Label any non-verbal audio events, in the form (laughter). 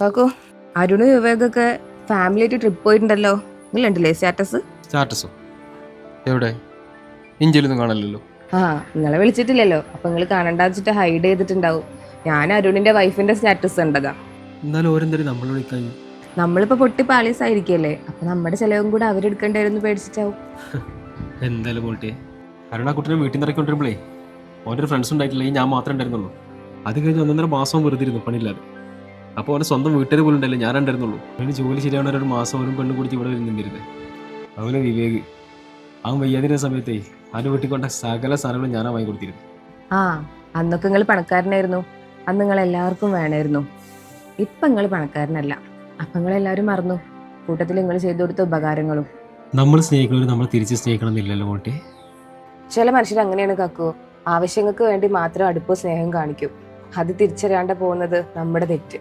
കാക്കു അരുണ് വിവേകൊക്കെ ഫാമിലി ആയിട്ട് ട്രിപ്പ് പോയിട്ടുണ്ടല്ലോ. നിങ്ങൾ ഉണ്ടല്ലേ സ്റ്റാറ്റസ് സ്റ്റാറ്റസോ എവിടെ? ഇഞ്ചിലൊന്നും കാണല്ലോ ആ നിങ്ങളെ വിളിച്ചിട്ടില്ലല്ലോ. അപ്പൊ നിങ്ങൾ കാണണ്ട വെച്ചിട്ട് ഹൈഡ് ചെയ്തിട്ടുണ്ടാവും. ഞാൻ അരുണിന്റെ വൈഫിന്റെ സ്റ്റാറ്റസ് ഉണ്ടതാ എന്നാലും ഓരോരുത്തരും നമ്മൾ വിളിക്കാൻ നമ്മളിപ്പോ പൊട്ടി പാലീസ് ആയിരിക്കല്ലേ അപ്പൊ നമ്മുടെ ചെലവും കൂടെ അവരെടുക്കണ്ടായിരുന്നു പേടിച്ചിട്ടാവും. (laughs) എന്തായാലും പോട്ടെ കാരണം ആ കുട്ടീനെ വീട്ടിൽ നിന്ന് ഇറക്കിക്കൊണ്ടിരുമ്പോഴേ ഓന്റെ ഫ്രണ്ട്സ് ഉണ്ടായിട്ടില്ല ഞാൻ മാത്രമേ ഉണ്ടായിരുന്നുള്ളൂ. അത് കഴിഞ്ഞ് ഒന്നൊന്നര മാസം വെറുതെ ഇരുന്നു പണിയില്ലാതെ. അപ്പോൾ അവന്റെ സ്വന്തം വീട്ടുകാർ പോലും ഉണ്ടല്ലോ ഞാൻ ഉണ്ടായിരുന്നുള്ളൂ അവന് ജോലി ശരിയാണ് ഒരു മാസം ഒരു പെണ്ണ് കുടിച്ച് ഇവിടെ നിന്നിരുന്നത് അതുപോലെ വിവേക്. അവൻ വയ്യാതിരുന്ന സമയത്തെ അവന്റെ വീട്ടിൽ കൊണ്ട സകല സാധനങ്ങളും ഞാനാ വാങ്ങി കൊടുത്തിരുന്നു. ആ അന്നൊക്കെ നിങ്ങൾ പണക്കാരനായിരുന്നു. അന്ന് നിങ്ങൾ എല്ലാവർക്കും വേണമായിരുന്നു ഇപ്പൊ നിങ്ങൾ പണക്കാരനല്ല. അപ്പൊ നിങ്ങൾ എല്ലാവരും മറന്നു. കൂട്ടത്തിൽ നിങ്ങൾ ചെയ്തു കൊടുത്ത ഉപകാരങ്ങളും. നമ്മൾ സ്നേഹിക്കുന്നവർ നമ്മൾ തിരിച്ച് സ്നേഹിക്കണം എന്നില്ലല്ലോ മോട്ടെ ചില മനുഷ്യർ അങ്ങനെയാണ് കാക്കു. ആവശ്യങ്ങൾക്ക് വേണ്ടി മാത്രം അടുപ്പ് സ്നേഹം കാണിക്കും. അത് തിരിച്ചറിയാണ്ട് പോകുന്നത് നമ്മുടെ തെറ്റ്.